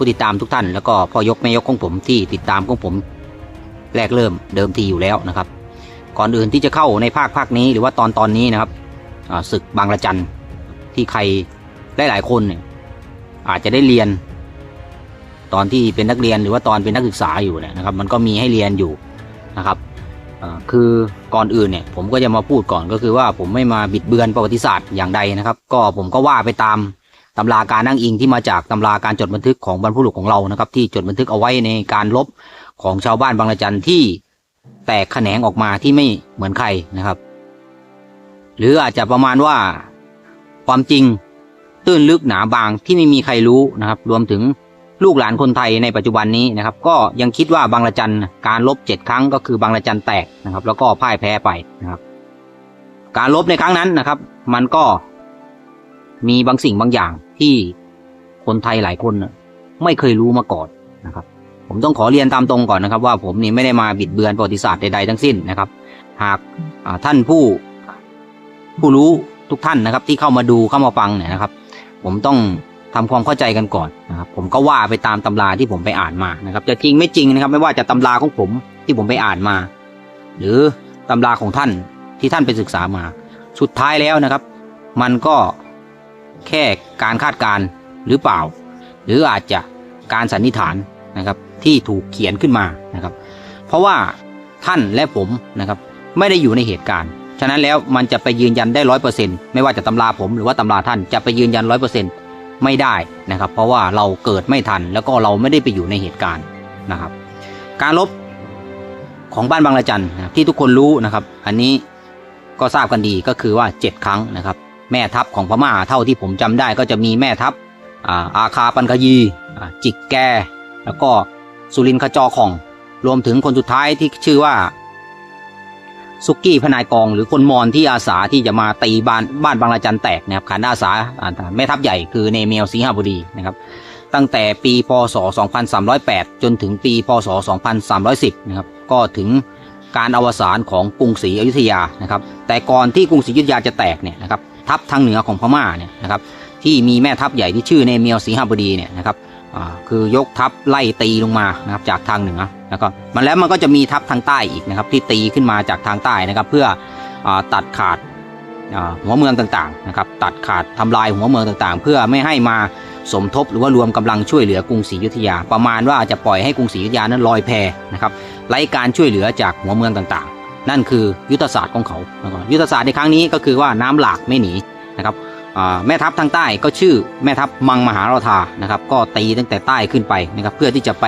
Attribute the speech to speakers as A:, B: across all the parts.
A: ผู้ติดตามทุกท่านแล้วก็พ่อยกแม่ยกของผมที่ติดตามของผมแรกเริ่มเดิมทีอยู่แล้วนะครับ ก่อนอื่นที่จะเข้าในภาคภาคนี้หรือว่าตอนตอนนี้นะครับศึกบางระจันที่ใครหลายๆคนเนี่ยอาจจะได้เรียน ตอนที่เป็นนักเรียนหรือว่าตอนเป็นนักศึกษาอยู่เนี่ยนะครับ มันก็มีให้เรียนอยู่นะครับคือก่อนอื่นเนี่ยผมก็จะมาพูดก่อนก็คือว่าผมไม่มาบิดเบือนประวัติศาสตร์อย่างใดนะครับ ก็ผมก็ว่าไปตาม ตำราการนั่งอิงที่มาจากตำราการจดบันทึกของบรรพบุรุษของเรานะครับ ที่จดบันทึกเอาไว้ในการลบของชาวบ้านบางระจันที่แตกแขนงออกมาที่ไม่เหมือนใครนะครับ หรืออาจจะประมาณว่าความจริงตื้นลึกหนาบางที่ไม่มีใครรู้นะครับ รวมถึงลูกหลานคนไทยในปัจจุบันนี้นะครับ ก็ยังคิดว่าบางระจันการลบเจ็ดครั้งก็คือบางระจันแตกนะครับ แล้วก็พ่ายแพ้ไปนะครับ การลบในครั้งนั้นนะครับ มันก็ มีบางสิ่งบางอย่างที่คนไทยหลายคนไม่เคยรู้มาก่อนนะครับ ผมต้องขอเรียนตามตรงก่อนนะครับ ว่าผมนี่ไม่ได้มาบิดเบือนประวัติศาสตร์ใดๆทั้งสิ้นนะครับ หากท่านผู้ผู้รู้ทุกท่านนะครับ ที่เข้ามาดูเข้ามาฟังเนี่ยนะครับ ผมต้องทำความเข้าใจกันก่อนนะครับ ผมก็ว่าไปตามตำราที่ผมไปอ่านมานะครับ จะจริงไม่จริงนะครับ ไม่ว่าจะตำราของผมที่ผมไปอ่านมา หรือตำราของท่านที่ท่านไปศึกษามา สุดท้ายแล้วนะครับ มันก็ แค่การคาดการ์หรือเปล่า หรืออาจจะการสันนิษฐานนะครับที่ถูกเขียนขึ้นมานะครับ เพราะว่าท่านและผมนะครับไม่ได้อยู่ในเหตุการณ์ฉะนั้นแล้วมันจะไปยืนยันได้ร้อยเปอร์เซ็นไม่ว่าจะตำราผมหรือว่าตำราท่านจะไปยืนยันร้อยเปอร์เซ็นไม่ได้นะครับ เพราะว่าเราเกิดไม่ทันแล้วก็เราไม่ได้ไปอยู่ในเหตุการณ์นะครับ การลบของบ้านบางระจันที่ทุกคนรู้นะครับ อันนี้ก็ทราบกันดีก็คือว่าเจ็ดครั้งนะครับ แม่ทัพของพม่าเท่าที่ผมจำได้ก็จะมีแม่ทัพอาอาคาปันคยีจิกแก แล้วก็สุรินขจอของ รวมถึงคนสุดท้ายที่ชื่อว่าสุกี้พนายกองหรือคนมอญที่อาสาที่จะมาตีบ้านบ้านบางระจันแตกนะครับขานอาสาอ่าแม่ทัพใหญ่คือเนเมียวสิงหบุรีนะครับตั้งแต่ปีพศ 2308 จนถึงปีพศ 2310 นะครับ ก็ถึงการอวสานของกรุงศรีอยุธยานะครับ แต่ก่อนที่กรุงศรีอยุธยาจะแตกเนี่ยนะครับ ทัพทางเหนือของพม่าเนี่ยนะครับที่มีแม่ทัพใหญ่ที่ชื่อเนเมียวสีหบดีเนี่ยนะครับคือยกทัพไล่ตีลงมานะครับจากทางเหนือแล้วก็มันแล้วมันก็จะมีทัพทางใต้อีกนะครับที่ตีขึ้นมาจากทางใต้นะครับเพื่ออตัดขาดหัวเมืองต่างๆนะครับตัดขาดทำลายหัวเมืองต่างๆ เพื่อไม่ให้มาสมทบหรือว่ารวมกำลังช่วยเหลือกรุงศรีอยุธยา ประมาณว่าจะปล่อยให้กรุงศรีอยุธยานั้นลอยแพนะครับไร้การช่วยเหลือจากหัวเมืองต่างๆ นั่นคือยุทธศาสตร์ของเขานะครับยุทธศาสตร์ในครั้งนี้ก็คือว่าน้ำหลากไม่หนีนะครับแม่ทัพทางใต้ก็ชื่อแม่ทัพมังมหาราธานะครับก็ตีตั้งแต่ใต้ขึ้นไปนะครับเพื่อที่จะไป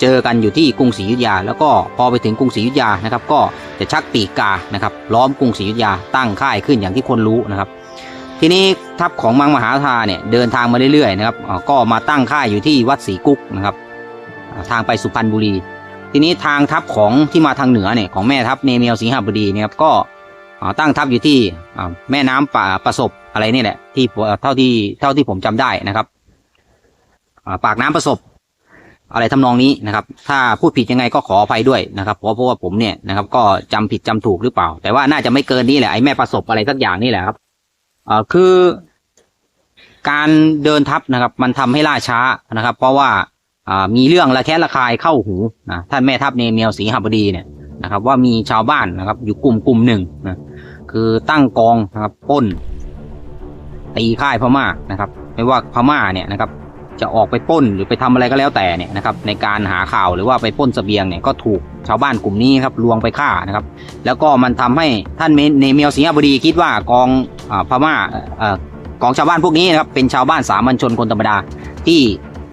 A: เจอกันอยู่ที่กรุงศรีอยุธยา แล้วก็พอไปถึงกรุงศรีอยุธยานะครับก็จะชักปีกกานะครับล้อมกรุงศรีอยุธยาตั้งค่ายขึ้นอย่างที่คนรู้นะครับทีนี้ทัพของมังมหาราธาเนี่ยเดินทางมาเรื่อยๆนะครับก็มาตั้งค่ายอยู่ที่วัดศรีกุ๊กนะครับทางไปสุพรรณบุรี ทีนี้ทางทัพของที่มาทางเหนือเนี่ยของแม่ทัพเนเมียวสิงหบดีเนี่ยครับก็ตั้งทัพอยู่ที่แม่น้ำป่าประสบอะไรนี่แหละที่เท่าที่เท่าที่ผมจำได้นะครับปากน้ำประสบ อะไรทำนองนี้นะครับ ถ้าพูดผิดยังไงก็ขออภัยด้วยนะครับเพราะเพราะว่าผมเนี่ยนะครับก็จำผิดจำถูกหรือเปล่า แต่ว่าน่าจะไม่เกินนี้แหละไอ้แม่ประสบอะไรสักอย่างนี่แหละครับคือการเดินทัพนะครับ มันทำให้ล่าช้านะครับ เพราะว่า มีเรื่องระแคะระคายเข้าหูนะท่านแม่ทัพเนเมียวศรีหบดีเนี่ยนะครับ ว่ามีชาวบ้านนะครับ อยู่กลุ่มกลุ่มหนึ่งนะคือตั้งกองนะครับป้นตีค่ายพม่านะครับ ไม่ว่าพม่าเนี่ยนะครับ จะออกไปป้นหรือไปทำอะไรก็แล้วแต่เนี่ยนะครับ ในการหาข่าวหรือว่าไปป้นเสบียงเนี่ยก็ถูกชาวบ้านกลุ่มนี้ครับลวงไปฆ่านะครับ แล้วก็มันทำให้ท่านเนเมียวสิงห์บดีคิดว่ากองอาพม่าอ่อกองชาวบ้านพวกนี้นะครับเป็นชาวบ้านสามัญชนคนธรรมดาที่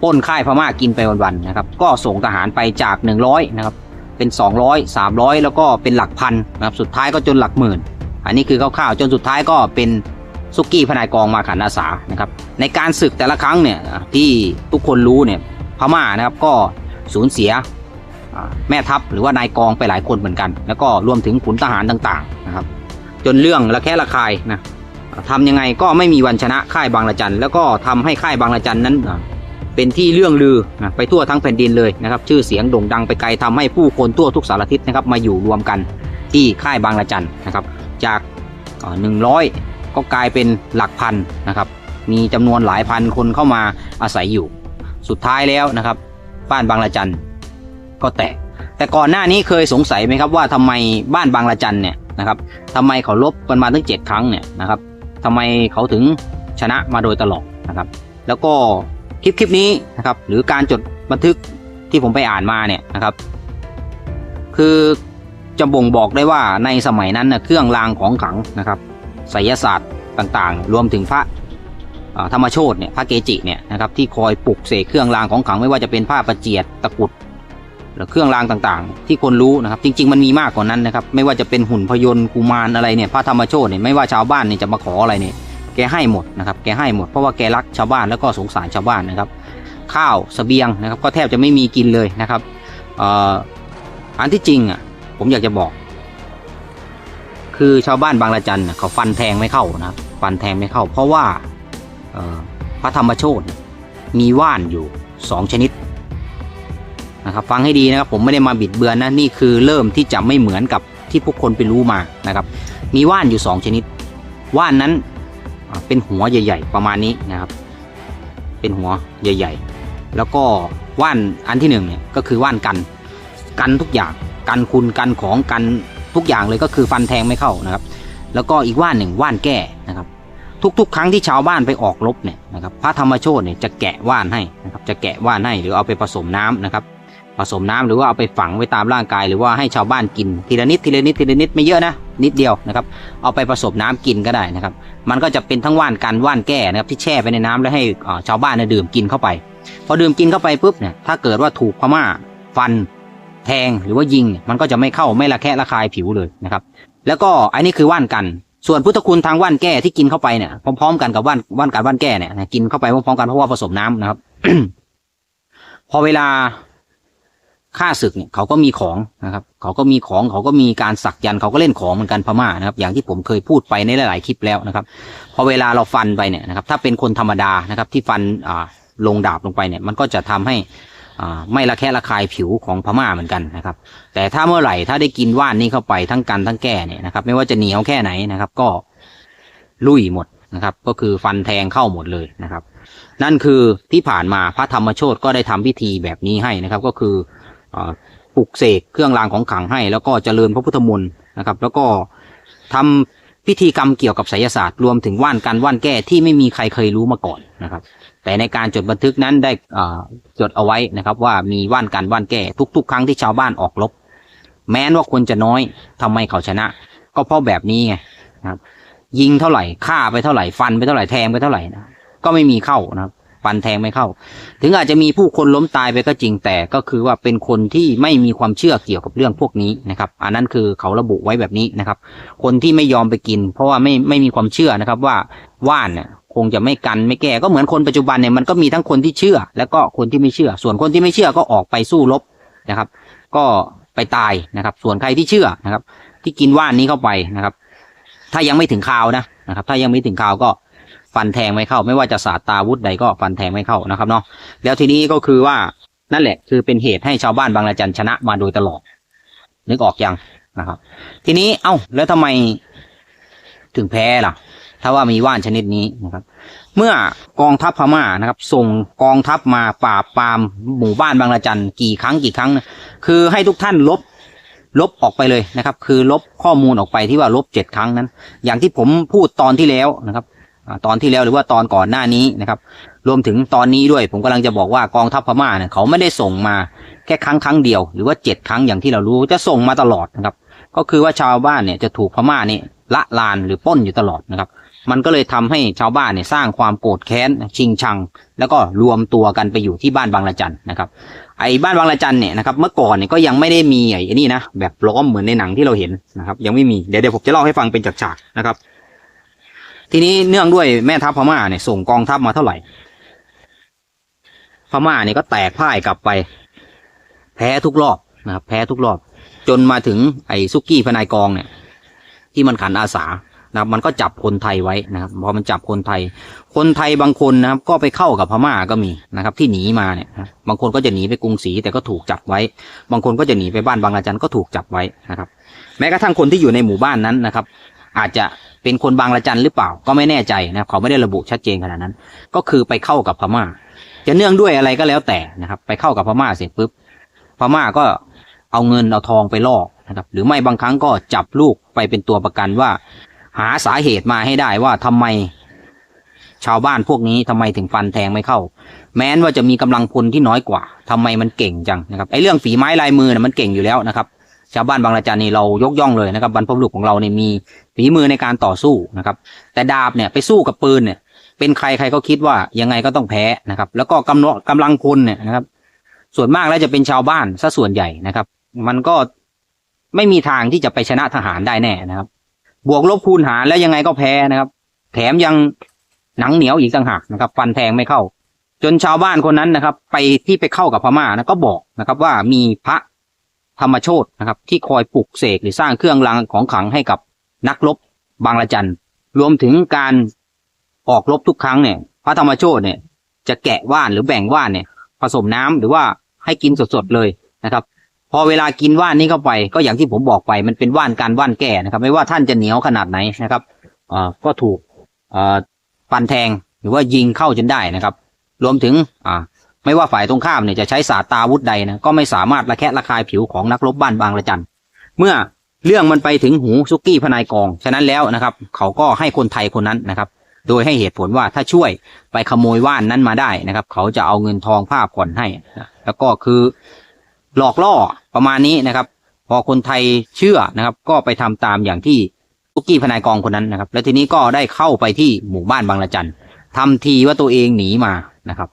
A: ปล้นค่ายพม่ากินไปวันๆนะครับ ก็ส่งทหารไปจาก 100 นะครับ เป็น 200 300 แล้วก็เป็นหลักพันนะครับ สุดท้ายก็จนหลักหมื่น อันนี้คือคร่าวๆจนสุดท้ายก็เป็นสุกี้พนายกองมาขันอาสานะครับ ในการศึกแต่ละครั้งเนี่ยที่ทุกคนรู้เนี่ยพม่านะครับก็สูญเสียแม่ทัพหรือว่านายกองไปหลายคนเหมือนกัน แล้วก็รวมถึงขุนทหารต่างๆนะครับ จนเรื่องระแคะระคายนะทำยังไงก็ไม่มีวันชนะค่ายบางละจัน แล้วก็ทำให้ค่ายบางละจันนั้น เป็นที่เรื่องลือนะไปทั่วทั้งแผ่นดินเลยนะครับ ชื่อเสียงโด่งดังไปไกลทำให้ผู้คนทั่วทุกสารทิศนะครับมาอยู่รวมกันที่ค่ายบางละจันนะครับ จากหนึ่งร้อยก็กลายเป็นหลักพันนะครับ มีจำนวนหลายพันคนเข้ามาอาศัยอยู่ สุดท้ายแล้วนะครับ บ้านบางละจันก็แตกแต่ก่อนหน้านี้เคยสงสัยไหมครับว่าทำไมบ้านบางละจันเนี่ยนะครับทำไมเขาลบกันมาตั้งเจ็ดครั้งเนี่ยนะครับทำไมเขาถึงชนะมาโดยตลอดนะครับ แล้วก็ คลิปคลิปนี้นะครับ หรือการจดบันทึกที่ผมไปอ่านมาเนี่ยนะครับ คือจะบ่งบอกได้ว่าในสมัยนั้นนะเครื่องรางของขลังนะครับไสยศาสตร์ต่างๆ รวมถึงพระธรรมโชตเนี่ยพระเกจิเนี่ยนะครับที่คอยปลุกเสกเครื่องรางของขลังไม่ว่าจะเป็นผ้าประเจียดตะกุดหรือเครื่องรางต่างๆ ที่คนรู้นะครับ จริง ๆ มันมีมากกว่านั้นนะครับ ไม่ว่าจะเป็นหุ่นพยนต์กุมารอะไรเนี่ยพระธรรมโชตเนี่ยไม่ว่าชาวบ้านเนี่ยจะมาขออะไรเนี่ย แกให้หมดนะครับแกให้หมดเพราะว่าแกรักชาวบ้านแล้วก็สงสารชาวบ้านนะครับ ข้าวเสบียงนะครับก็แทบจะไม่มีกินเลยนะครับอ่ออันที่จริงอะผมอยากจะบอก คือชาวบ้านบางละจันเขาฟันแทงไม่เข้านะครับฟันแทงไม่เข้า เพราะว่าพระธรรมโชตมีว่านอยู่สองชนิดนะครับฟังให้ดีนะครับผมไม่ได้มาบิดเบือนนะนี่คือเริ่มที่จะไม่เหมือนกับที่พวกคนไปรู้มานะครับ มีว่านอยู่สองชนิด ว่านนั้น เป็นหัวใหญ่ ๆ ประมาณนี้นะครับ เป็นหัวใหญ่ ๆ แล้วก็ว่านอันที่หนึ่งเนี่ยก็คือว่านกันกันทุกอย่างกันคุณกันของกันทุกอย่างเลยก็คือฟันแทงไม่เข้านะครับ แล้วก็อีกว่านหนึ่งว่านแก้นะครับ ทุกๆ ครั้งที่ชาวบ้านไปออกรบเนี่ยนะครับ พระธรรมโชตเนี่ยจะแกะว่านให้นะครับ จะแกะว่านให้หรือเอาไปผสมน้ำนะครับผสมน้ำหรือว่าเอาไปฝังไว้ตามร่างกายหรือว่าให้ชาวบ้านกินทีละนิดทีละนิดทีละนิดไม่เยอะนะ นิดเดียวนะครับ เอาไปผสมน้ำกินก็ได้นะครับ มันก็จะเป็นทั้งว่านกันว่านแก้นะครับที่แช่ไปในน้ำแล้วให้ชาวบ้านเนี่ยดื่มกินเข้าไป พอดื่มกินเข้าไปปุ๊บเนี่ยถ้าเกิดว่าถูกพม่าฟันแทงหรือว่ายิงมันก็จะไม่เข้าไม่ระแคะระคายผิวเลยนะครับ แล้วก็อันนี้คือว่านกันส่วนพุทธคุณทางว่านแก้ที่กินเข้าไปเนี่ยพร้อมๆกันกับว่านว่านกันว่านแก้เนี่ยกินเข้าไปพร้อมๆกันเพราะว่าผสมน้ำนะครับ พอเวลา ฆ่าศึกเนี่ยเขาก็มีของนะครับ เขาก็มีของเขาก็มีการสักยันเขาก็เล่นของเหมือนกันพม่านะครับ อย่างที่ผมเคยพูดไปในหลาย ๆ คลิปแล้วนะครับพอเวลาเราฟันไปเนี่ยนะครับ ถ้าเป็นคนธรรมดานะครับ ที่ฟันอ่าลงดาบลงไปเนี่ย มันก็จะทำให้อ่าไม่ระแคะระคายผิวของพม่าเหมือนกันนะครับ แต่ถ้าเมื่อไหร่ถ้าได้กินว่านนี้เข้าไปทั้งกันทั้งแก้เนี่ยนะครับ ไม่ว่าจะเหนียวแค่ไหนนะครับ ก็ลุยหมดนะครับ ก็คือฟันแทงเข้าหมดเลยนะครับ นั่นคือที่ผ่านมาพระธรรมโชตก็ได้ทำพิธีแบบนี้ให้นะครับ ก็คือ ปลุกเสกเครื่องรางของขลังให้ แล้วก็เจริญพระพุทธมนต์นะครับ แล้วก็ทำพิธีกรรมเกี่ยวกับไสยศาสตร์รวมถึงว่านกันว่านแก้ที่ไม่มีใครเคยรู้มาก่อนนะครับ แต่ในการจดบันทึกนั้นได้จดเอาไว้นะครับ ว่ามีว่านกันว่านแก้ทุก ๆ ครั้งที่ชาวบ้านออกรบแม้นว่าคนจะน้อยทำไมเขาชนะ ก็เพราะแบบนี้ไงนะครับ ยิงเท่าไหร่ฆ่าไปเท่าไหร่ฟันไปเท่าไหร่แทงไปเท่าไหร่นะก็ไม่มีเข้านะครับ ฟันแทงไม่เข้า ถึงอาจจะมีผู้คนล้มตายไปก็จริงแต่ก็คือว่าเป็นคนที่ไม่มีความเชื่อเกี่ยวกับเรื่องพวกนี้นะครับ อันนั้นคือเขาระบุไว้แบบนี้นะครับ คนที่ไม่ยอมไปกิน เพราะว่าไม่ไม่มีความเชื่อนะครับว่าว่านเนี่ยคงจะไม่กันไม่แก้ก็เหมือนคนปัจจุบันเนี่ยมันก็มีทั้งคนที่เชื่อ แล้วก็คนที่ไม่เชื่อ ส่วนคนที่ไม่เชื่อก็ออกไปสู้รบนะครับ ก็ไปตายนะครับ ส่วนใครที่เชื่อนะครับ ที่กินว่านนี้เข้าไปนะครับ ถ้ายังไม่ถึงข่าวนะนะครับ ถ้ายังไม่ถึงข่าวก็ ฟันแทงไม่เข้า ไม่ว่าจะศาสตราวุธใดก็ฟันแทงไม่เข้านะครับเนาะแล้วทีนี้ก็คือว่านั่นแหละ คือเป็นเหตุให้ชาวบ้านบางระจันชนะมาโดยตลอด นึกออกยังนะครับ ทีนี้เอ้าแล้วทำไมถึงแพ้ล่ะ ถ้าว่ามีว่านชนิดนี้นะครับ เมื่อกองทัพพม่านะครับ ส่งกองทัพมาปราบปรามหมู่บ้านบางระจันกี่ครั้งกี่ครั้งนะคือให้ทุกท่านลบลบออกไปเลยนะครับ คือลบข้อมูลออกไปที่ว่าลบเจ็ดครั้งนั้น อย่างที่ผมพูดตอนที่แล้วนะครับ ตอนที่แล้วหรือว่าตอนก่อนหน้านี้นะครับ รวมถึงตอนนี้ด้วย ผมกำลังจะบอกว่ากองทัพพม่าเนี่ยเขาไม่ได้ส่งมาแค่ครั้งครั้งเดียว หรือว่าเจ็ดครั้งอย่างที่เรารู้จะส่งมาตลอดนะครับ ก็คือว่าชาวบ้านเนี่ยจะถูกพม่านี่ละลานหรือป้นอยู่ตลอดนะครับ มันก็เลยทำให้ชาวบ้านเนี่ยสร้างความโกรธแค้นชิงชัง แล้วก็รวมตัวกันไปอยู่ที่บ้านบางละจันนะครับ ไอ้บ้านบางละจันเนี่ยนะครับ เมื่อก่อนเนี่ยก็ยังไม่ได้มีไอ้นี่นะแบบล้อมเหมือนในหนังที่เราเห็นนะครับ ยังไม่มีเดี๋ยวเดี๋ยวผมจะเล่าให้ฟังเป็นฉากๆนะครับ ทีนี้เนื่องด้วยแม่ทัพพม่าเนี่ยส่งกองทัพมาเท่าไหร่ พม่าเนี่ยก็แตกพ่ายกลับไป แพ้ทุกรอบนะครับแพ้ทุกรอบ จนมาถึงไอ้ซุกี้พนายกองเนี่ย ที่มันขันอาสานะครับมันก็จับคนไทยไว้นะครับพอมันจับคนไทย คนไทยบางคนนะครับ ก็ไปเข้ากับพม่าก็มีนะครับ ที่หนีมาเนี่ยบางคนก็จะหนีไปกรุงศรีแต่ก็ถูกจับไว้ บางคนก็จะหนีไปบ้านบางระจันก็ถูกจับไว้นะครับ แม้กระทั่งคนที่อยู่ในหมู่บ้านนั้นนะครับ อาจจะเป็นคนบางระจันหรือเปล่าก็ไม่แน่ใจนะครับเขาไม่ได้ระบุชัดเจนขนาดนั้น ก็คือไปเข้ากับพม่า จะเนื่องด้วยอะไรก็แล้วแต่นะครับ ไปเข้ากับพม่าเสร็จปุ๊บพม่าก็เอาเงินเอาทองไปล่อนะครับ หรือไม่บางครั้งก็จับลูกไปเป็นตัวประกันว่า หาสาเหตุมาให้ได้ว่าทำไม ชาวบ้านพวกนี้ทำไมถึงฟันแทงไม่เข้า แม้นว่าจะมีกำลังพลที่น้อยกว่าทำไมมันเก่งจังนะครับไอ้เรื่องฝีไม้ลายมือนะมันเก่งอยู่แล้วนะครับ ชาวบ้านบางระจันนี่เรายกย่องเลยนะครับบรรพบุรุษของเราเนี่ยมีฝีมือในการต่อสู้นะครับ แต่ดาบเนี่ยไปสู้กับปืนเนี่ย เป็นใครใครก็คิดว่ายังไงก็ต้องแพ้นะครับ แล้วก็กำลังกำลังพลเนี่ยนะครับ ส่วนมากแล้วจะเป็นชาวบ้านซะส่วนใหญ่นะครับ มันก็ไม่มีทางที่จะไปชนะทหารได้แน่นะครับ บวกลบคูณหารแล้วยังไงก็แพ้นะครับ แถมยังหนังเหนียวอีกต่างหากนะครับ ฟันแทงไม่เข้า จนชาวบ้านคนนั้นนะครับ ไปที่ไปเข้ากับพม่านะก็บอกนะครับ ว่ามีพระ ธรรมโชตนะครับ ที่คอยปลุกเสกหรือสร้างเครื่องรางของขลังให้กับนักรบบางระจันรวมถึงการออกรบทุกครั้งเนี่ย พระธรรมโชตเนี่ย จะแกะว่านหรือแบ่งว่านเนี่ยผสมน้ำหรือว่าให้กินสดๆเลยนะครับ พอเวลากินว่านนี้เข้าไป ก็อย่างที่ผมบอกไป มันเป็นว่านการว่านแก่นะครับ ไม่ว่าท่านจะเหนียวขนาดไหนนะครับอ่อก็ถูกอ่อฟันแทงหรือว่ายิงเข้าจนได้นะครับ รวมถึงอ่า ไม่ว่าฝ่ายตรงข้ามเนี่ยจะใช้ศาสตราวุธใดนะก็ไม่สามารถระแคะระคายผิวของนักรบบ้านบางระจันเมื่อเรื่องมันไปถึงหูซุกี้พนายกอง ฉะนั้นแล้วนะครับ เขาก็ให้คนไทยคนนั้นนะครับ โดยให้เหตุผลว่าถ้าช่วยไปขโมยว่านนั้นมาได้นะครับ เขาจะเอาเงินทองผ้าผ่อนให้ แล้วก็คือหลอกล่อประมาณนี้นะครับ พอคนไทยเชื่อนะครับ ก็ไปทำตามอย่างที่ซุกี้พนายกองคนนั้นนะครับ แล้วทีนี้ก็ได้เข้าไปที่หมู่บ้านบางระจันทำทีว่าตัวเองหนีมานะครับ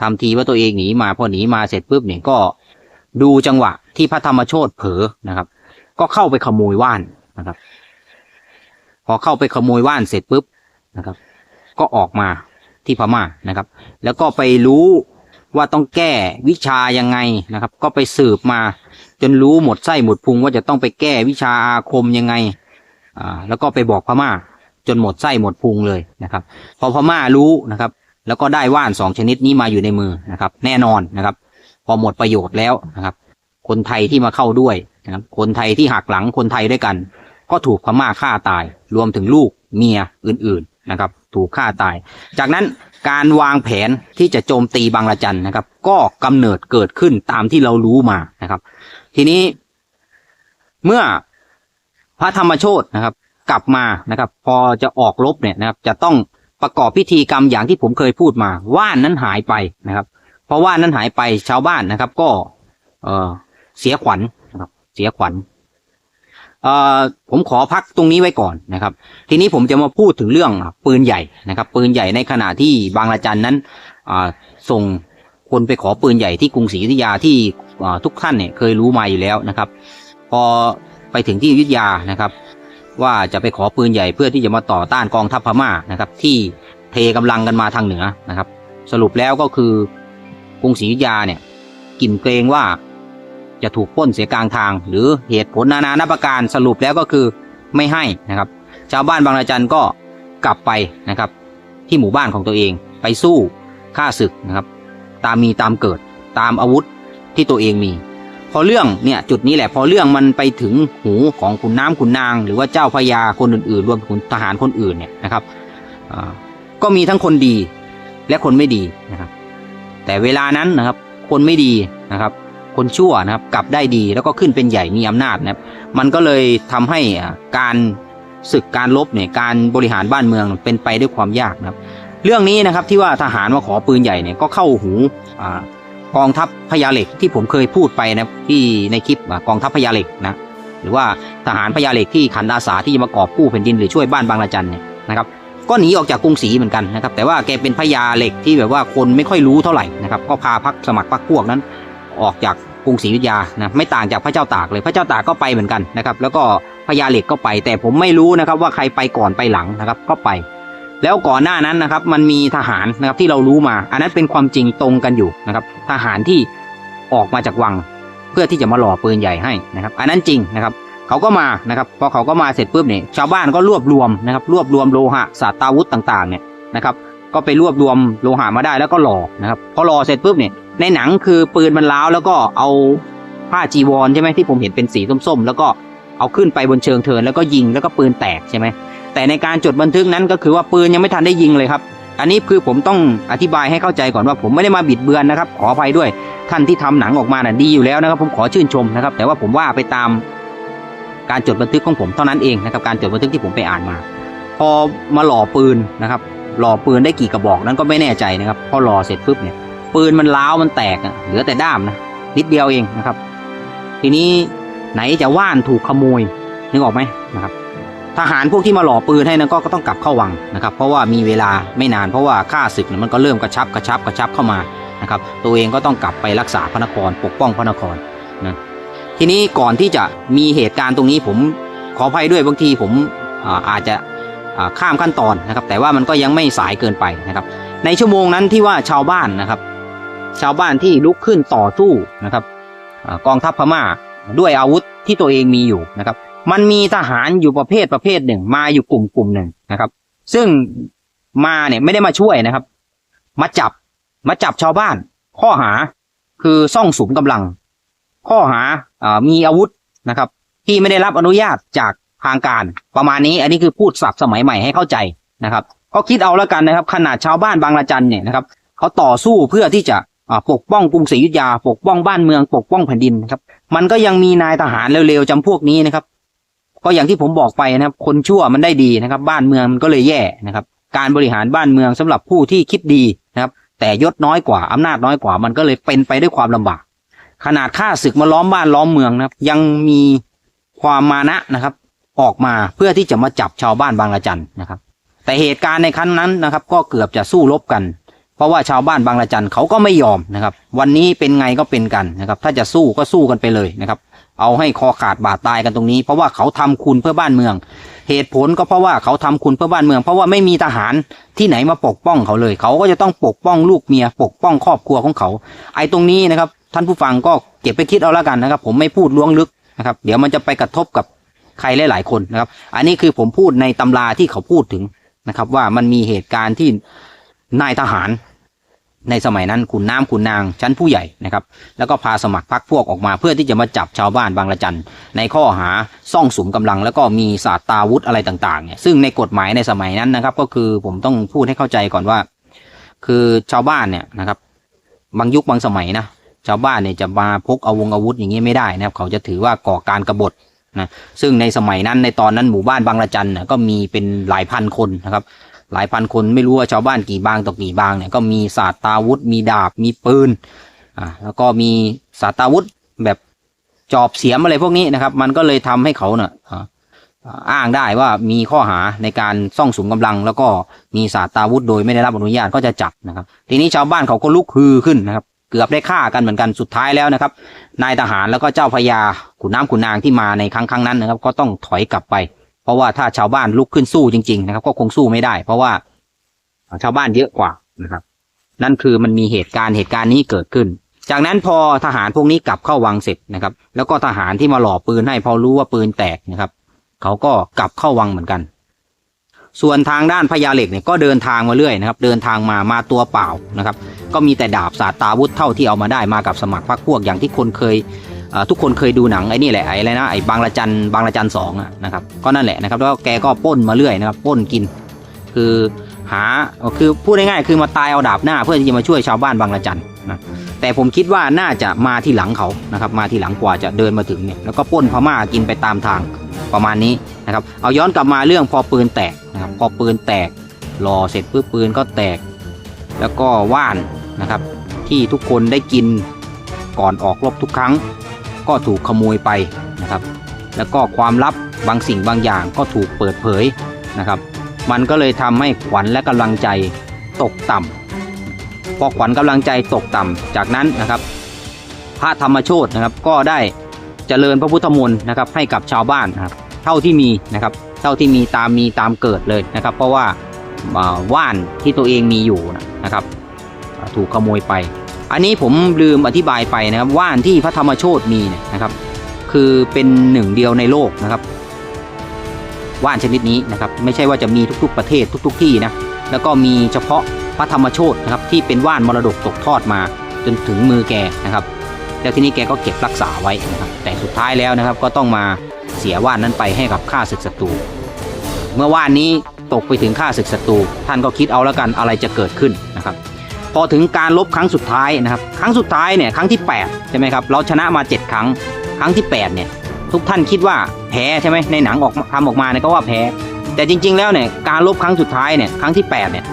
A: ทำทีว่าตัวเองหนีมาพอหนีมาเสร็จปุ๊บเนี่ยก็ดูจังหวะที่พระธรรมโชตเผลอนะครับ ก็เข้าไปขโมยว่านนะครับ พอเข้าไปขโมยว่านเสร็จปุ๊บนะครับ ก็ออกมาที่พม่านะครับ แล้วก็ไปรู้ว่าต้องแก้วิชายังไงนะครับ ก็ไปสืบมา จนรู้หมดไส้หมดพุงว่าจะต้องไปแก้วิชาอาคมยังไงอ่าแล้วก็ไปบอกพม่า จนหมดไส้หมดพุงเลยนะครับ พอพม่ารู้นะครับ แล้วก็ได้ว่านสองชนิดนี้มาอยู่ในมือนะครับ แน่นอนนะครับ พอหมดประโยชน์แล้วนะครับ คนไทยที่มาเข้าด้วยนะครับ คนไทยที่หักหลังคนไทยด้วยกัน ก็ถูกพม่าฆ่าตาย รวมถึงลูกเมียอื่นๆนะครับ ถูกฆ่าตาย จากนั้นการวางแผนที่จะโจมตีบางระจันนะครับ ก็กำเนิดเกิดขึ้นตามที่เรารู้มานะครับ ทีนี้ เมื่อพระธรรมโชตนะครับ กลับมานะครับ พอจะออกรบเนี่ยนะครับ จะต้อง ประกอบพิธีกรรมอย่างที่ผมเคยพูดมา ว่านนั้นหายไปนะครับ เพราะว่านนั้นหายไปชาวบ้านนะครับ ก็ เออเสียขวัญนะครับ เสียขวัญเออผมขอพักตรงนี้ไว้ก่อนนะครับ ทีนี้ผมจะมาพูดถึงเรื่องปืนใหญ่นะครับ ปืนใหญ่ในขณะที่บางระจันนั้นส่งคนไปขอปืนใหญ่ที่กรุงศรีอยุธยาที่ทุกท่านเนี่ยเคยรู้มาอยู่แล้วนะครับ พอไปถึงที่อยุธยานะครับ ว่าจะไปขอปืนใหญ่เพื่อที่จะมาต่อต้านกองทัพพม่านะครับ ที่เทกำลังกันมาทางเหนือนะครับ สรุปแล้วก็คือกรุงศรีอยุธยาเนี่ยกลิ่นเกรงว่าจะถูกป้นเสียกลางทาง หรือเหตุผลนานานาประการสรุปแล้วก็คือไม่ให้นะครับ ชาวบ้านบางระจันก็กลับไปนะครับ ที่หมู่บ้านของตัวเองไปสู้ฆ่าศึกนะครับ ตามมีตามเกิดตามอาวุธที่ตัวเองมี พอเรื่องเนี่ยจุดนี้แหละพอเรื่องมันไปถึงหูของขุนน้ำขุนนาง หรือว่าเจ้าพญาคนอื่นๆ รวมถึงทหารคนอื่นเนี่ยนะครับก็มีทั้งคนดีและคนไม่ดีนะครับ แต่เวลานั้นนะครับ คนไม่ดีนะครับ คนชั่วนะครับกลับได้ดีแล้วก็ขึ้นเป็นใหญ่มีอำนาจนะครับ มันก็เลยทำให้การศึกการลบเนี่ยการบริหารบ้านเมืองเป็นไปด้วยความยากนะครับ เรื่องนี้นะครับที่ว่าทหารมาขอปืนใหญ่เนี่ยก็เข้าหูอ่า กองทัพพญาเหล็กที่ผมเคยพูดไปนะที่ในคลิปกองทัพพญาเหล็กนะหรือว่าทหารพญาเหล็กที่ขันอาสาที่จะมากอบกู้แผ่นดินหรือช่วยบ้านบางระจันเนี่ยนะครับก็หนีออกจากกรุงศรีเหมือนกันนะครับแต่ว่าแกเป็นพญาเหล็กที่แบบว่าคนไม่ค่อยรู้เท่าไหร่นะครับก็พาพักสมัครพักพวกนั้น ออกจากกรุงศรีอยุธยานะไม่ต่างจากพระเจ้าตากเลยพระเจ้าตากก็ไปเหมือนกันนะครับแล้วก็พญาเหล็กก็ไป แต่ผมไม่รู้นะครับว่าใครไปก่อนไปหลังนะครับก็ไป แล้วก่อนหน้านั้นนะครับมันมีทหารนะครับที่เรารู้มา อันนั้นเป็นความจริงตรงกันอยู่นะครับ ทหารที่ออกมาจากวัง เพื่อที่จะมาหล่อปืนใหญ่ให้นะครับ อันนั้นจริงนะครับเขาก็มานะครับพอเขาก็มาเสร็จปุ๊บเนี่ยชาวบ้านก็รวบรวมนะครับ รวบรวมโลหะสาตาวุธต่างๆเนี่ยนะครับ ก็ไปรวบรวมโลหะมาได้แล้วก็หล่อนะครับพอหล่อเสร็จปุ๊บเนี่ยในหนังคือปืนมันล้าวแล้วก็เอาผ้าจีวรใช่ไหมที่ผมเห็นเป็นสีส้มๆแล้วก็ เอาขึ้นไปบนเชิงเทินแล้วก็ยิงแล้วก็ปืนแตกใช่ไหมแต่ในการจดบันทึกนั้นก็คือว่าปืนยังไม่ทันได้ยิงเลยครับ อันนี้คือผมต้องอธิบายให้เข้าใจก่อนว่าผมไม่ได้มาบิดเบือนนะครับ ขออภัยด้วยท่านที่ทำหนังออกมาน่ะดีอยู่แล้วนะครับ ผมขอชื่นชมนะครับ แต่ว่าผมว่าไปตามการจดบันทึกของผมเท่านั้นเองนะครับการจดบันทึกที่ผมไปอ่านมา พอมาหล่อปืนนะครับ หล่อปืนได้กี่กระบอกนั้นก็ไม่แน่ใจนะครับพอหล่อเสร็จปุ๊บเนี่ยปืนมันล้าวมันแตกเหลือแต่ด้ามนะนิดเดียวเองนะครับ ทีนี้ ไหนจะว่านถูกขโมยนึกออกไหมนะครับทหารพวกที่มาหล่อปืนให้นั้นก็ก็ต้องกลับเข้าวังนะครับ เพราะว่ามีเวลาไม่นานเพราะว่าข้าศึกมันก็เริ่มกระชับกระชับกระชับเข้ามานะครับตัวเองก็ต้องกลับไปรักษาพระนครปกป้องพระนครนะทีนี้ก่อนที่จะมีเหตุการณ์ตรงนี้ผมขออภัยด้วยบางทีผมอาอาจจะข้ามขั้นตอนนะครับ แต่ว่ามันก็ยังไม่สายเกินไปนะครับ ในชั่วโมงนั้นที่ว่าชาวบ้านนะครับ ชาวบ้านที่ลุกขึ้นต่อสู้นะครับอกองทัพพม่า ด้วยอาวุธที่ตัวเองมีอยู่นะครับ มันมีทหารอยู่ประเภทประเภทหนึ่ง มาอยู่กลุ่มกลุ่มหนึ่งนะครับ ซึ่งมาเนี่ยไม่ได้มาช่วยนะครับ มาจับมาจับชาวบ้าน ข้อหาคือซ่องสุมกำลัง ข้อหาอ่มีอาวุธนะครับ ที่ไม่ได้รับอนุญาตจากทางการประมาณนี้ อันนี้คือพูดศัพท์สมัยใหม่ให้เข้าใจนะครับก็คิดเอาแล้วกันนะครับ ขนาดชาวบ้านบางละจันเนี่ยนะครับเขาต่อสู้เพื่อที่จะ ปกป้องกรุงศรีอยุธยา ปกป้องบ้านเมือง ปกป้องแผ่นดินนะครับ มันก็ยังมีนายทหารเร็วๆจำพวกนี้นะครับ ก็อย่างที่ผมบอกไปนะครับ คนชั่วมันได้ดีนะครับ บ้านเมืองมันก็เลยแย่นะครับ การบริหารบ้านเมืองสำหรับผู้ที่คิดดีนะครับ แต่ยศน้อยกว่าอำนาจน้อยกว่า มันก็เลยเป็นไปด้วยความลำบาก ขนาดข้าศึกมาล้อมบ้านล้อมเมืองนะครับ ยังมีความมานะนะครับ ออกมาเพื่อที่จะมาจับชาวบ้านบางละจันนะครับ แต่เหตุการณ์ในครั้งนั้นนะครับ ก็เกือบจะสู้รบกัน เพราะว่าชาวบ้านบางละจันเขาก็ไม่ยอมนะครับ วันนี้เป็นไงก็เป็นกันนะครับ ถ้าจะสู้ก็สู้กันไปเลยนะครับ เอาให้คอขาดบาดตายกันตรงนี้ เพราะว่าเขาทำคุณเพื่อบ้านเมือง เหตุผลก็เพราะว่าเขาทำคุณเพื่อบ้านเมือง เพราะว่าไม่มีทหารที่ไหนมาปกป้องเขาเลย เขาก็จะต้องปกป้องลูกเมีย ปกป้องครอบครัวของเขา ไอ้ตรงนี้นะครับท่านผู้ฟังก็เก็บไปคิดเอาละกันนะครับ ผมไม่พูดล้วงลึกนะครับ เดี๋ยวมันจะไปกระทบกับใครหลายๆคนนะครับ อันนี้คือผมพูดในตำราที่เขาพูดถึงนะครับ ว่ามันมีเหตุการณ์ที่นายทหาร ในสมัยนั้นขุนน้ำขุนนางชั้นผู้ใหญ่นะครับ แล้วก็พาสมัครพรรคพวกออกมาเพื่อที่จะมาจับชาวบ้านบางละจันในข้อหาซ่องสุมกำลัง แล้วก็มีศาสตราวุธอะไรต่างๆเนี่ยซึ่งในกฎหมายในสมัยนั้นนะครับ ก็คือผมต้องพูดให้เข้าใจก่อนว่า คือชาวบ้านเนี่ยนะครับ บางยุคบางสมัยนะชาวบ้านเนี่ยจะมาพกเอาวงอาวุธอย่างนี้ไม่ได้นะครับ เขาจะถือว่าก่อการกรบฏนะซึ่งในสมัยนั้นในตอนนั้นหมู่บ้านบางละจันก็มีเป็นหลายพันคนนะครับ หลายพันคนไม่รู้ว่าชาวบ้านกี่บางต่อกี่บางเนี่ยก็มีศาสตราวุธ มีดาบมีปืนอ่าแล้วก็มีศาสตราวุธแบบจอบเสียมอะไรพวกนี้นะครับ มันก็เลยทำให้เขาเน่ะอ่าอ้างได้ว่ามีข้อหาในการซ่องสุมกำลัง แล้วก็มีสาตราวุธโดยไม่ได้รับอนุญาตก็จะจับนะครับ ทีนี้ชาวบ้านเขาก็ลุกฮือขึ้นนะครับ เกือบได้ฆ่ากันเหมือนกันสุดท้ายแล้วนะครับ นายทหารแล้วก็เจ้าพญาขุนน้ำขุนนางที่มาในครั้งครั้งนั้นนะครับ ก็ต้องถอยกลับไป เพราะว่าถ้าชาวบ้านลุกขึ้นสู้จริง ๆ นะครับ ก็คงสู้ไม่ได้ เพราะว่าชาวบ้านเยอะกว่านะครับ นั่นคือมันมีเหตุการณ์เหตุการณ์นี้เกิดขึ้น จากนั้นพอทหารพวกนี้กลับเข้าวังเสร็จนะครับ แล้วก็ทหารที่มาหล่อปืนให้พอรู้ว่าปืนแตกนะครับ เขาก็กลับเข้าวังเหมือนกัน ส่วนทางด้านพญาเหล็กเนี่ยก็เดินทางมาเรื่อยนะครับ เดินทางมามาตัวเปล่านะครับ ก็มีแต่ดาบสาตาวุธเท่าที่เอามาได้มากับสมัครพรรคพวกอย่างที่คนเคย ทุกคนเคยดูหนังไอ้นี่แหละไอ้อะไรนะไอ้บางละจันบางละจันสองนะครับก็นั่นแหละนะครับแล้วแกก็ป้นมาเรื่อยนะครับป้นกิน คือหาคือพูดง่ายๆคือมาตายเอาดาบหน้าเพื่อที่จะมาช่วยชาวบ้านบางละจันนะแต่ผมคิดว่าน่าจะมาที่หลังเขานะครับมาที่หลังกว่าจะเดินมาถึงเนี่ยแล้วก็ป้นพม่ากินไปตามทางประมาณนี้นะครับเอาย้อนกลับมาเรื่องพอปืนแตกนะครับพอปืนแตกรอเสร็จปุ๊บปืนก็แตก แล้วก็ว่านนะครับที่ทุกคนได้กินก่อนออกรบทุกครั้ง ก็ถูกขโมยไปนะครับ แล้วก็ความลับบางสิ่งบางอย่างก็ถูกเปิดเผยนะครับ มันก็เลยทำให้ขวัญและกำลังใจตกต่ำพอขวัญกำลังใจตกต่ำจากนั้นนะครับ พระธรรมโชตนะครับก็ได้เจริญพระพุทธมนต์นะครับให้กับชาวบ้านนะครับเท่าที่มีนะครับเท่าที่มีตามมีตามเกิดเลยนะครับ เพราะว่าว่านที่ตัวเองมีอยู่นะครับ ถูกขโมยไป อันนี้ผมลืมอธิบายไปนะครับว่านที่พระธรรมโชตมีเนี่ยนะครับ คือเป็นหนึ่งเดียวในโลกนะครับ ว่านชนิดนี้นะครับ ไม่ใช่ว่าจะมีทุก ๆ ประเทศทุก ๆ ที่นะแล้วก็มีเฉพาะพระธรรมโชตนะครับที่เป็นว่านมรดกตกทอดมาจนถึงมือแกนะครับ แล้วทีนี้แกก็เก็บรักษาไว้นะครับ แต่สุดท้ายแล้วนะครับก็ต้องมาเสียว่านนั้นไปให้กับข้าศึกศัตรูเมื่อว่านนี้ตกไปถึงข้าศึกศัตรูท่านก็คิดเอาแล้วกันอะไรจะเกิดขึ้นนะครับ พอถึงการลบครั้งสุดท้ายนะครับ ครั้งสุดท้ายเนี่ยครั้งที่8ใช่ไหมครับเราชนะมา 7 ครั้ง ครั้งที่8เนี่ยทุกท่านคิดว่าแพ้ใช่ไหมในหนังออกทำออกมาเนี่ยก็ว่าแพ้ แต่จริง ๆ แล้วเนี่ยการลบครั้งสุดท้ายเนี่ยครั้งที่8เนี่ย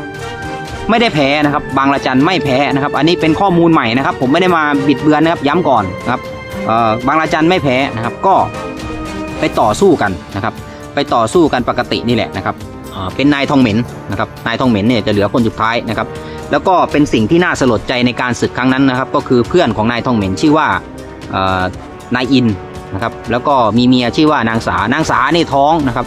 A: ไม่ได้แพ้นะครับ บางละจันไม่แพ้นะครับ อันนี้เป็นข้อมูลใหม่นะครับ ผมไม่ได้มาบิดเบือนนะครับย้ำก่อนนะครับบางละจันไม่แพ้นะครับก็ไปต่อสู้กันนะครับ ไปต่อสู้กันปกตินี่แหละนะครับเป็นนายทองเหม็นนะครับนายทองเหม็นเนี่ยจะเหลือคนสุดท้ายนะครับ แล้วก็เป็นสิ่งที่น่าสลดใจในการศึกครั้งนั้นนะครับ ก็คือเพื่อนของนายทองเหม็นชื่อว่านายอินนะครับแล้วก็มีเมียชื่อว่านางสานางสานี่ท้องนะครับ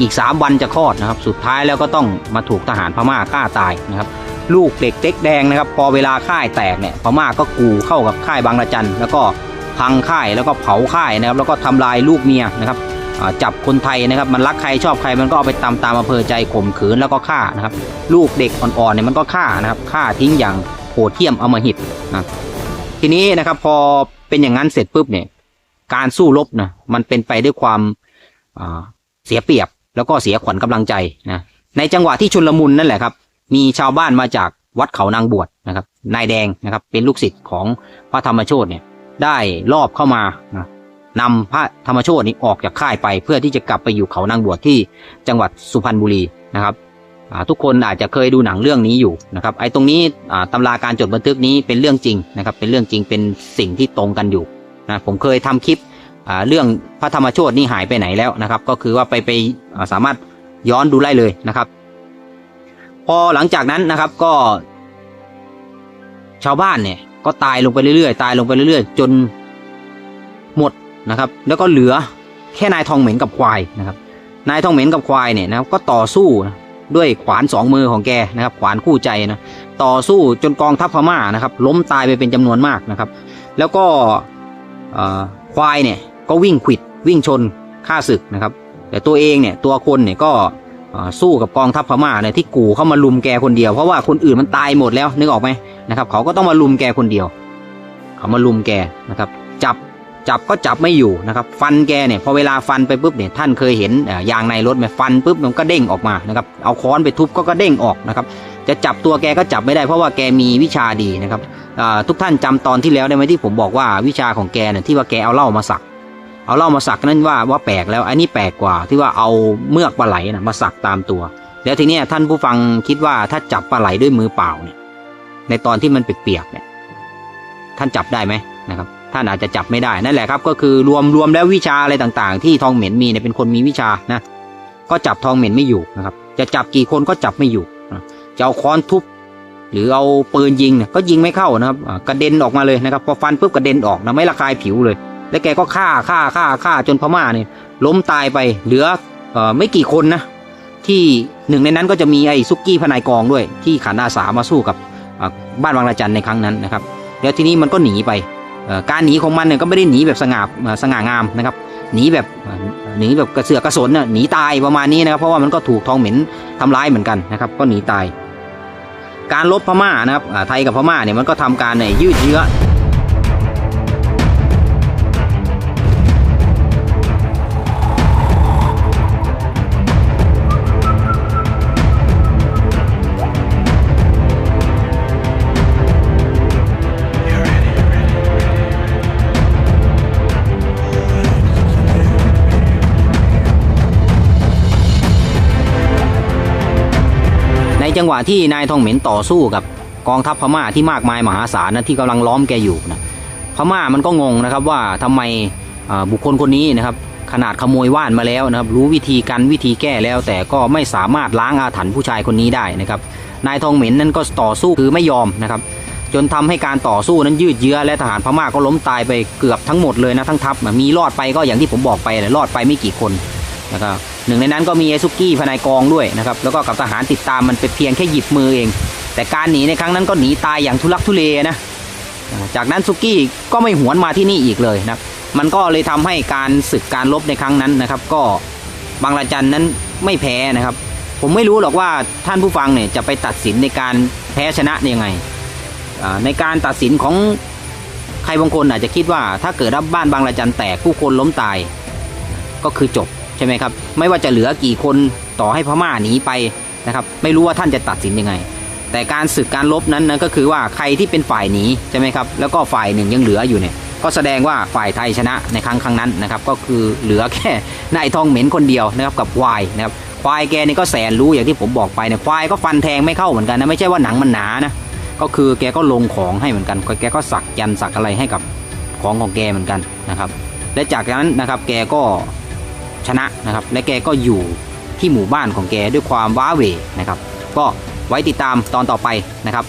A: อีก 3 วันจะคลอดนะครับสุดท้ายแล้วก็ต้องมาถูกทหารพม่าฆ่าตายนะครับลูกเด็กเต็กแดงนะครับพอเวลาค่ายแตกเนี่ยพม่าก็กูเข้ากับค่ายบางระจันแล้วก็พังค่ายแล้วก็เผาค่ายนะครับแล้วก็ทำลายลูกเมียนะครับ จับคนไทยนะครับมันรักใครชอบใครมันก็เอาไปตามตามอำเภอใจข่มขืนแล้วก็ฆ่านะครับลูกเด็กอ่อนๆเนี่ยมันก็ฆ่านะครับฆ่าทิ้งอย่างโหดเหี้ยมอมหิตนะทีนี้นะครับพอเป็นอย่างนั้นเสร็จปุ๊บเนี่ยการสู้รบนะมันเป็นไปด้วยความเสียเปรียบแล้วก็เสียขวัญกำลังใจนะในจังหวะที่ชุนลมุนนั่นแหละครับมีชาวบ้านมาจากวัดเขานางบวชนะครับนายแดงนะครับเป็นลูกศิษย์ของพระธรรมโชตเนี่ยได้ลอบเข้ามานะ นำพระธรรมโชตนี้ออกจากค่ายไป เพื่อที่จะกลับไปอยู่เขานางบวชที่จังหวัดสุพรรณบุรีนะครับทุกคนอาจจะเคยดูหนังเรื่องนี้อยู่นะครับไอ้ตรงนี้อ่าตำราการจดบันทึกนี้เป็นเรื่องจริงนะครับเป็นเรื่องจริงเป็นสิ่งที่ตรงกันอยู่นะผมเคยทำคลิปเรื่องพระธรรมโชตนี่หายไปไหนแล้วนะครับ ก็คือว่าไปไปสามารถย้อนดูได้เลยนะครับ พอหลังจากนั้นนะครับก็ ชาวบ้านเนี่ยก็ตายลงไปเรื่อยๆ ตายลงไปเรื่อยๆ จนหมด นะครับ แล้วก็เหลือแค่นายทองเหม็นกับควายนะครับ นายทองเหม็นกับควายเนี่ยนะครับก็ต่อสู้ด้วยขวานสองมือของแกนะครับ ขวานคู่ใจนะต่อสู้จนกองทัพพม่านะครับ ล้มตายไปเป็นจำนวนมากนะครับ แล้วก็ควายเนี่ยก็วิ่งขวิดวิ่งชนฆ่าศึกนะครับ แต่ตัวเองเนี่ยตัวคนเนี่ยก็สู้กับกองทัพพม่าเนี่ยที่กูเข้ามาลุมแกคนเดียวเพราะว่าคนอื่นมันตายหมดแล้วนึกออกไหมนะครับ เขาก็ต้องมาลุมแกคนเดียว เขามาลุมแกนะครับ จับ จับก็จับไม่อยู่นะครับฟันแกเนี่ยพอเวลาฟันไปปุ๊บเนี่ยท่านเคยเห็นเอ่อยางในรถไหมฟันปุ๊บมันก็เด้งออกมานะครับเอาค้อนไปทุบก็ก็เด้งออกนะครับจะจับตัวแกก็จับไม่ได้เพราะว่าแกมีวิชาดีนะครับทุกท่านจำตอนที่แล้วได้ไหมที่ผมบอกว่าวิชาของแกเนี่ยที่ว่าแกเอาเหล้ามาสัก เอาเหล้ามาสักนั่นว่าว่าแปลกแล้วอันนี้แปลกกว่าที่ว่าเอาเมือกปลาไหลนะมาสักตามตัว แล้วทีนี้ท่านผู้ฟังคิดว่าถ้าจับปลาไหลด้วยมือเปล่าเนี่ยในตอนที่มันเปียกๆเนี่ยท่านจับได้ไหมนะครับ ท่านอาจจะจับไม่ได้นั่นแหละครับก็คือรวมรวมแล้ววิชาอะไรต่างๆ ที่ทองเหม็นมีเนี่ยเป็นคนมีวิชานะก็จับทองเหม็นไม่อยู่นะครับ จะจับกี่คนก็จับไม่อยู่จะเอาค้อนทุบหรือเอาปืนยิงเนี่ยก็ยิงไม่เข้านะครับกระเด็นออกมาเลยนะครับพอฟันปุ๊บกระเด็นออกนะไม่ระคายผิวเลย แล้วแกก็ฆ่าฆ่าฆ่าฆ่าจนพม่าเนี่ยล้มตายไปเหลือเอ่อไม่กี่คนนะที่หนึ่งในนั้นก็จะมีไอ้ซุกกี้พนายกองด้วย ที่ขันอาสามาสู้กับบ้านวังละจันในครั้งนั้นนะครับ แล้วทีนี้มันก็หนีไป การหนีของมันเนี่ยก็ไม่ได้หนีแบบสง่าสง่างามนะครับหนีแบบหนีแบบกระเสือกกระสนน่ะหนีตายประมาณนี้นะครับ เพราะว่ามันก็ถูกทองเหม็นทำร้ายเหมือนกันนะครับ ก็หนีตาย การลบพม่านะครับไทยกับพม่าเนี่ยมันก็ทำการเนี่ยยืดเยื้อ จังหวะที่นายทองเหม็นต่อสู้กับกองทัพพม่าที่มากมายมหาศาลนะที่กำลังล้อมแกอยู่นะพม่ามันก็งงนะครับว่าทำไมบุคคลคนนี้นะครับขนาดขโมยว่านมาแล้วนะครับ รู้วิธีกันวิธีแก้แล้วแต่ก็ไม่สามารถล้างอาถรรพ์ผู้ชายคนนี้ได้นะครับ นายทองเหม็นนั้นก็ต่อสู้คือไม่ยอมนะครับ จนทำให้การต่อสู้นั้นยืดเยื้อและทหารพม่าก็ล้มตายไปเกือบทั้งหมดเลยนะทั้งทัพมีรอดไปก็อย่างที่ผมบอกไปแหละรอดไปไม่กี่คนนะครับ หนึ่งในนั้นก็มีไอซุกี้พนายกองด้วยนะครับแล้วก็กับทหารติดตามมันเป็นเพียงแค่หยิบมือเอง แต่การหนีในครั้งนั้นก็หนีตายอย่างทุลักทุเลนะจากนั้นซุกี้ก็ไม่หวนมาที่นี่อีกเลยนะมันก็เลยทำให้การศึกการรบในครั้งนั้นนะครับ ก็บางระจันนั้นไม่แพ้นะครับ ผมไม่รู้หรอกว่าท่านผู้ฟังเนี่ยจะไปตัดสินในการแพ้ชนะยังไงอ่าในการตัดสินของใครบางคนอาจจะคิดว่าถ้าเกิดรับบ้านบางระจันแตกผู้คนล้มตายก็คือจบ ใช่ไหมครับ ไม่ว่าจะเหลือกี่คนต่อให้พม่าหนีไปนะครับ ไม่รู้ว่าท่านจะตัดสินยังไง แต่การศึกการลบนั้นนะก็คือว่าใครที่เป็นฝ่ายหนีใช่ไหมครับ แล้วก็ฝ่ายหนึ่งยังเหลืออยู่เนี่ย ก็แสดงว่าฝ่ายไทยชนะในครั้งครั้งนั้นนะครับ ก็คือเหลือแค่นายทองเหม็นคนเดียวนะครับกับควายนะครับ ควายแกนี่ก็แสนรู้อย่างที่ผมบอกไปเนี่ย ควายก็ฟันแทงไม่เข้าเหมือนกันนะ ไม่ใช่ว่าหนังมันหนานะ ก็คือแกก็ลงของให้เหมือนกัน แกก็สักยันสักอะไรให้กับของของแกเหมือนกันนะครับ และจากนั้นนะครับแกก็ ชนะนะครับ และแกก็อยู่ที่หมู่บ้านของแกด้วยความว้าเหวนะครับ ก็ไว้ติดตามตอนต่อไปนะครับ